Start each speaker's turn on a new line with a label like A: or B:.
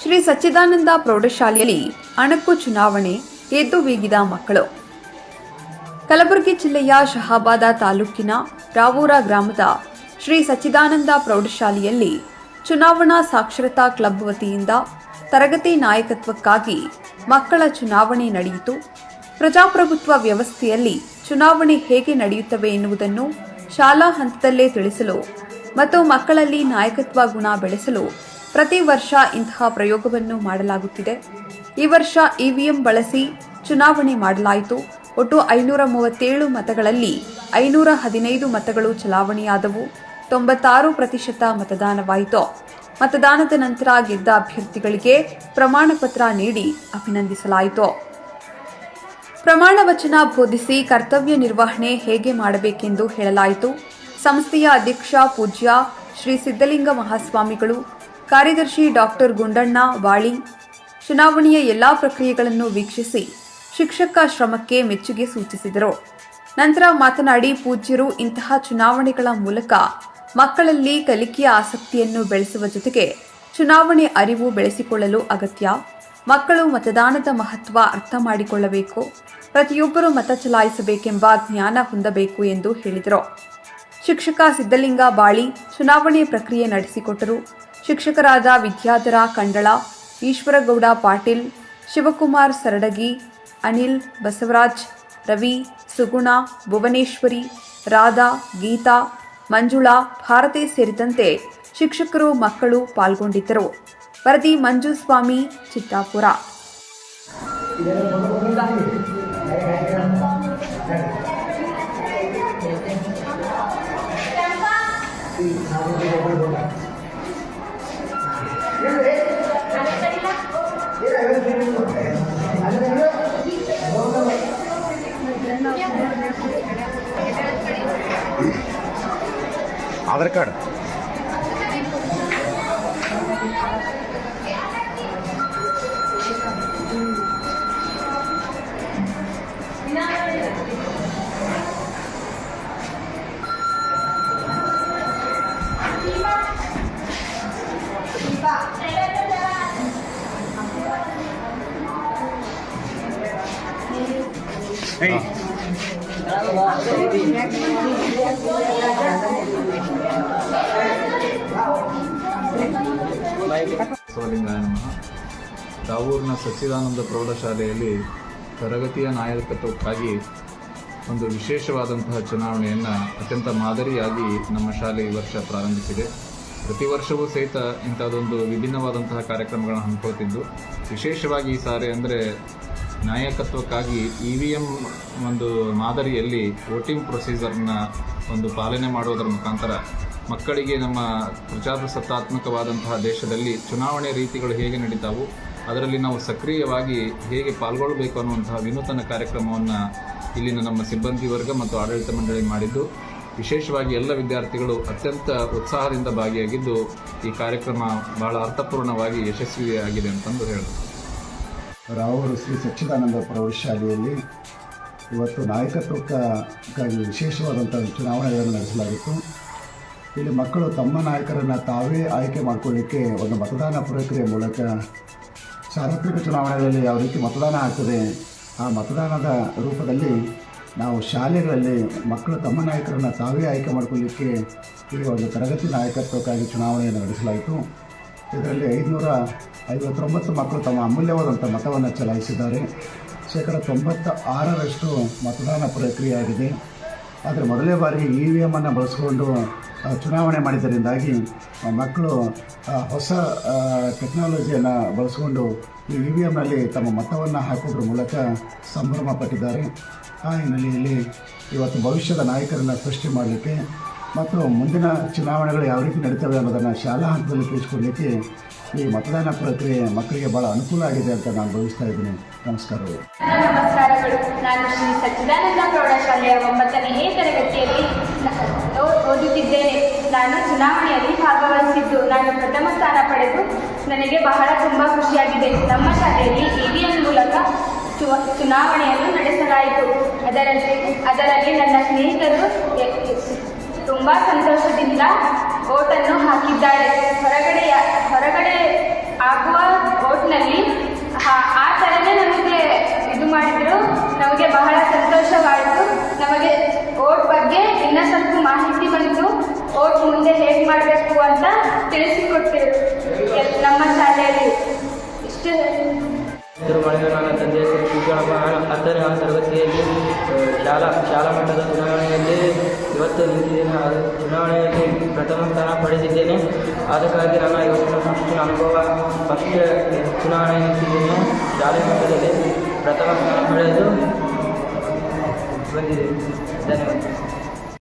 A: ಶ್ರೀ ಸಚ್ಚಿದಾನಂದ ಪ್ರೌಢಶಾಲೆಯಲ್ಲಿ ಅಣಕು ಚುನಾವಣೆ ಎದ್ದು ಬೀಗಿದ ಮಕ್ಕಳು. ಕಲಬುರಗಿ ಜಿಲ್ಲೆಯ ಶಹಾಬಾದ ತಾಲೂಕಿನ ರಾವೂರ ಗ್ರಾಮದ ಶ್ರೀ ಸಚ್ಚಿದಾನಂದ ಪ್ರೌಢಶಾಲೆಯಲ್ಲಿ ಚುನಾವಣಾ ಸಾಕ್ಷರತಾ ಕ್ಲಬ್ ವತಿಯಿಂದ ತರಗತಿ ನಾಯಕತ್ವಕ್ಕಾಗಿ ಮಕ್ಕಳ ಚುನಾವಣೆ ನಡೆಯಿತು. ಪ್ರಜಾಪ್ರಭುತ್ವ ವ್ಯವಸ್ಥೆಯಲ್ಲಿ ಚುನಾವಣೆ ಹೇಗೆ ನಡೆಯುತ್ತವೆ ಎನ್ನುವುದನ್ನು ಶಾಲಾ ಹಂತದಲ್ಲೇ ತಿಳಿಸಲು ಮತ್ತು ಮಕ್ಕಳಲ್ಲಿ ನಾಯಕತ್ವ ಗುಣ ಬೆಳೆಸಲು ಪ್ರತಿ ವರ್ಷ ಇಂತಹ ಪ್ರಯೋಗವನ್ನು ಮಾಡಲಾಗುತ್ತಿದೆ. ಈ ವರ್ಷ ಇವಿಎಂ ಬಳಸಿ ಚುನಾವಣೆ ಮಾಡಲಾಯಿತು. ಒಟ್ಟು ಐನೂರ ಮೂವತ್ತೇಳು ಮತಗಳಲ್ಲಿ ಐನೂರ ಹದಿನೈದು ಮತಗಳು ಚಲಾವಣೆಯಾದವು. ತೊಂಬತ್ತಾರು ಪ್ರತಿಶತ ಮತದಾನವಾಯಿತು. ಮತದಾನದ ನಂತರ ಗೆದ್ದ ಅಭ್ಯರ್ಥಿಗಳಿಗೆ ಪ್ರಮಾಣ ಪತ್ರ ನೀಡಿ ಅಭಿನಂದಿಸಲಾಯಿತು. ಪ್ರಮಾಣ ವಚನ ಬೋಧಿಸಿ ಕರ್ತವ್ಯ ನಿರ್ವಹಣೆ ಹೇಗೆ ಮಾಡಬೇಕೆಂದು ಹೇಳಲಾಯಿತು. ಸಂಸ್ಥೆಯ ಅಧ್ಯಕ್ಷ ಪೂಜ್ಯ ಶ್ರೀ ಸಿದ್ದಲಿಂಗ ಮಹಾಸ್ವಾಮಿಗಳು ಕಾರ್ಯದರ್ಶಿ ಡಾಕ್ಟರ್ ಗುಂಡಣ್ಣ ವಾಳಿ ಚುನಾವಣೆಯ ಎಲ್ಲಾ ಪ್ರಕ್ರಿಯೆಗಳನ್ನು ವೀಕ್ಷಿಸಿ ಶಿಕ್ಷಕ ಶ್ರಮಕ್ಕೆ ಮೆಚ್ಚುಗೆ ಸೂಚಿಸಿದರು. ನಂತರ ಮಾತನಾಡಿ ಪೂಜ್ಯರು ಇಂತಹ ಚುನಾವಣೆಗಳ ಮೂಲಕ ಮಕ್ಕಳಲ್ಲಿ ಕಲಿಕೆಯ ಆಸಕ್ತಿಯನ್ನು ಬೆಳೆಸುವ ಜೊತೆಗೆ ಚುನಾವಣೆ ಅರಿವು ಬೆಳೆಸಿಕೊಳ್ಳಲು ಅಗತ್ಯ. ಮಕ್ಕಳು ಮತದಾನದ ಮಹತ್ವ ಅರ್ಥ ಮಾಡಿಕೊಳ್ಳಬೇಕು. ಪ್ರತಿಯೊಬ್ಬರೂ ಮತ ಚಲಾಯಿಸಬೇಕೆಂಬ ಜ್ಞಾನ ಹೊಂದಬೇಕು ಎಂದು ಹೇಳಿದರು. ಶಿಕ್ಷಕ ಸಿದ್ದಲಿಂಗ ಬಾಳಿ ಚುನಾವಣೆ ಪ್ರಕ್ರಿಯೆ ನಡೆಸಿಕೊಟ್ಟರು. ಶಿಕ್ಷಕರಾದ ವಿದ್ಯಾಧರ ಕಂಡಳ, ಈಶ್ವರಗೌಡ ಪಾಟೀಲ್, ಶಿವಕುಮಾರ್ ಸರಡಗಿ, ಅನಿಲ್ ಬಸವರಾಜ್, ರವಿ, ಸುಗುಣ, ಭುವನೇಶ್ವರಿ, ರಾಧಾ, ಗೀತಾ, ಮಂಜುಳಾ ಭಾರತಿ ಸೇರಿದಂತೆ ಶಿಕ್ಷಕರು, ಮಕ್ಕಳು ಪಾಲ್ಗೊಂಡಿದ್ದರು. ವರದಿ Manjuswamy, Chittapur.
B: Aadhaar card Hey. Hello.
C: ಬಸವಲಿಂಗಾಯ ನಮಃ. ದಾವೂರಿನ ಸಚ್ಚಿದಾನಂದ ಪ್ರೌಢಶಾಲೆಯಲ್ಲಿ ತರಗತಿಯ ನಾಯಕತ್ವಕ್ಕಾಗಿ ಒಂದು ವಿಶೇಷವಾದಂತಹ ಚುನಾವಣೆಯನ್ನು ಅತ್ಯಂತ ಮಾದರಿಯಾಗಿ ನಮ್ಮ ಶಾಲೆ ಈ ವರ್ಷ ಪ್ರಾರಂಭಿಸಿದೆ. ಪ್ರತಿ ವರ್ಷವೂ ಸಹಿತ ಇಂಥದ್ದೊಂದು ವಿಭಿನ್ನವಾದಂತಹ ಕಾರ್ಯಕ್ರಮಗಳನ್ನು ಹಮ್ಮಿಕೊಳ್ತಿದ್ದು. ವಿಶೇಷವಾಗಿ ಈ ಸಾರಿ ಅಂದರೆ ನಾಯಕತ್ವಕ್ಕಾಗಿ ಇ ವಿ ಎಂ ಒಂದು ಮಾದರಿಯಲ್ಲಿ ವೋಟಿಂಗ್ ಪ್ರೊಸೀಜರ್ನ ಒಂದು ಪಾಲನೆ ಮಾಡುವುದರ ಮುಖಾಂತರ ಮಕ್ಕಳಿಗೆ ನಮ್ಮ ಪ್ರಜಾಪ್ರಸತ್ತಾತ್ಮಕವಾದಂತಹ ದೇಶದಲ್ಲಿ ಚುನಾವಣೆ ರೀತಿಗಳು ಹೇಗೆ ನಡೀತಾವು, ಅದರಲ್ಲಿ ನಾವು ಸಕ್ರಿಯವಾಗಿ ಹೇಗೆ ಪಾಲ್ಗೊಳ್ಳಬೇಕು ಅನ್ನುವಂತಹ ವಿನೂತನ ಕಾರ್ಯಕ್ರಮವನ್ನು ಇಲ್ಲಿನ ನಮ್ಮ ಸಿಬ್ಬಂದಿ ವರ್ಗ ಮತ್ತು ಆಡಳಿತ ಮಂಡಳಿ ಮಾಡಿದ್ದು, ವಿಶೇಷವಾಗಿ ಎಲ್ಲ ವಿದ್ಯಾರ್ಥಿಗಳು ಅತ್ಯಂತ ಉತ್ಸಾಹದಿಂದ ಭಾಗಿಯಾಗಿದ್ದು, ಈ ಕಾರ್ಯಕ್ರಮ ಬಹಳ ಅರ್ಥಪೂರ್ಣವಾಗಿ ಯಶಸ್ವಿಯಾಗಿದೆ ಅಂತಂದು ಹೇಳಿದರು
D: ರಾವರು ಶ್ರೀ ಸಚ್ಚಿದಾನಂದ ಪ್ರೌಢಶಾಲೆಯಲ್ಲಿ ಇವತ್ತು ನಾಯಕತ್ವಕ್ಕಾಗಿ ವಿಶೇಷವಾದಂಥ ಚುನಾವಣೆಗಳನ್ನು ನಡೆಸಲಾಗಿತ್ತು. ಇಲ್ಲಿ ಮಕ್ಕಳು ತಮ್ಮ ನಾಯಕರನ್ನು ತಾವೇ ಆಯ್ಕೆ ಮಾಡಿಕೊಳ್ಳಿಕ್ಕೆ ಒಂದು ಮತದಾನ ಪ್ರಕ್ರಿಯೆ ಮೂಲಕ ಸಾರ್ವತ್ರಿಕ ಚುನಾವಣೆಗಳಲ್ಲಿ ಯಾವ ರೀತಿ ಮತದಾನ ಆಗ್ತದೆ, ಆ ಮತದಾನದ ರೂಪದಲ್ಲಿ ನಾವು ಶಾಲೆಗಳಲ್ಲಿ ಮಕ್ಕಳು ತಮ್ಮ ನಾಯಕರನ್ನು ತಾವೇ ಆಯ್ಕೆ ಮಾಡಿಕೊಳ್ಳಿಕ್ಕೆ ಇಲ್ಲಿ ಒಂದು ತರಗತಿ ನಾಯಕತ್ವಕ್ಕಾಗಿ ಚುನಾವಣೆಯನ್ನು ನಡೆಸಲಾಯಿತು. ಇದರಲ್ಲಿ ಐದುನೂರ ಐವತ್ತೊಂಬತ್ತು ಮಕ್ಕಳು ತಮ್ಮ ಅಮೂಲ್ಯವಾದಂಥ ಮತವನ್ನು ಚಲಾಯಿಸಿದ್ದಾರೆ. ಶೇಕಡ ತೊಂಬತ್ತ ಆರರಷ್ಟು ಮತದಾನ ಪ್ರಕ್ರಿಯೆ ಆಗಿದೆ. ಆದರೆ ಮೊದಲನೇ ಬಾರಿ ಇ ವಿ ಎಮ್ಮನ್ನು ಬಳಸ್ಕೊಂಡು ಚುನಾವಣೆ ಮಾಡಿದ್ದರಿಂದಾಗಿ ಮಕ್ಕಳು ಹೊಸ ಟೆಕ್ನಾಲಜಿಯನ್ನು ಬಳಸ್ಕೊಂಡು ಈ ಇ ವಿ ಎಮ್ನಲ್ಲಿ ತಮ್ಮ ಮತವನ್ನು ಹಾಕೋದ್ರ ಮೂಲಕ ಸಂಭ್ರಮ ಪಟ್ಟಿದ್ದಾರೆ. ಆ ಹಿನ್ನೆಲೆಯಲ್ಲಿ ಇವತ್ತು ಭವಿಷ್ಯದ ನಾಯಕರನ್ನು ಸೃಷ್ಟಿ ಮಾಡಲಿಕ್ಕೆ ಮತ್ತು ಮುಂದಿನ ಚುನಾವಣೆಗಳು ಯಾವ ರೀತಿ ನಡೀತವೆ ಅನ್ನೋದನ್ನು ಶಾಲಾ ಹಂತದಲ್ಲಿ ತಿಳಿಸ್ಕೊಡ್ಲಿಕ್ಕೆ ಈ ಮತದಾನ ಪ್ರಕ್ರಿಯೆ ಮಕ್ಕಳಿಗೆ ಭಾಳ ಅನುಕೂಲ ಆಗಿದೆ ಅಂತ ನಾನು ಭಾವಿಸ್ತಾ ಇದ್ದೀನಿ. ನಮಸ್ಕಾರಗಳು.
E: ಸಚ್ಚಿದಾನಂದ ಪ್ರೌಢಶಾಲೆಯ ಒಂಬತ್ತನೇ ಎ ತರಗತಿಯಲ್ಲಿ ಓದುತ್ತಿದ್ದೇನೆ. ನಾನು ಚುನಾವಣೆಯಲ್ಲಿ ಭಾಗವಹಿಸಿದ್ದು. ನಾನು ಪ್ರಥಮ ಸ್ಥಾನ ಪಡೆದು ನನಗೆ ಬಹಳ ತುಂಬ ಖುಷಿಯಾಗಿದೆ. ನಮ್ಮ ಶಾಲೆಯಲ್ಲಿ ಇವಿಎಂ ಮೂಲಕ ಚುನಾವಣೆಯನ್ನು ನಡೆಸಲಾಯಿತು. ಅದರಲ್ಲಿ ಅದರಲ್ಲಿ ನನ್ನ ಸ್ನೇಹಿತರು ತುಂಬ ಸಂತೋಷದಿಂದ ಓಟನ್ನು ಹಾಕಿದ್ದಾರೆ.
F: ನನ್ನ ತಂದೆ ಶಿವಗಣಪ್ಪ ನಾನು ಹತ್ತನೇ ತರಗತಿಯಲ್ಲಿ ಶಾಲಾ ಶಾಲಾ ಮಟ್ಟದ ಚುನಾವಣೆಯಲ್ಲಿ ಇವತ್ತು ನಿಂತಿದ್ದೇನೆ ಅದು ಚುನಾವಣೆಯಲ್ಲಿ ಪ್ರಥಮ ಸ್ಥಾನ ಪಡೆದಿದ್ದೇನೆ. ಅದಕ್ಕಾಗಿ ನನ್ನ ಇವತ್ತಿನ ಫಸ್ಟ್ ಅನುಭವ, ಫಸ್ಟ್ ಚುನಾವಣೆ ನಿಂತಿದ್ದೇನೆ ಶಾಲೆ ಮಟ್ಟದಲ್ಲಿ ಪ್ರಥಮ ಸ್ಥಾನ ಪಡೆದು ಬಂದಿದ್ದೇನೆ ಧನ್ಯವಾದ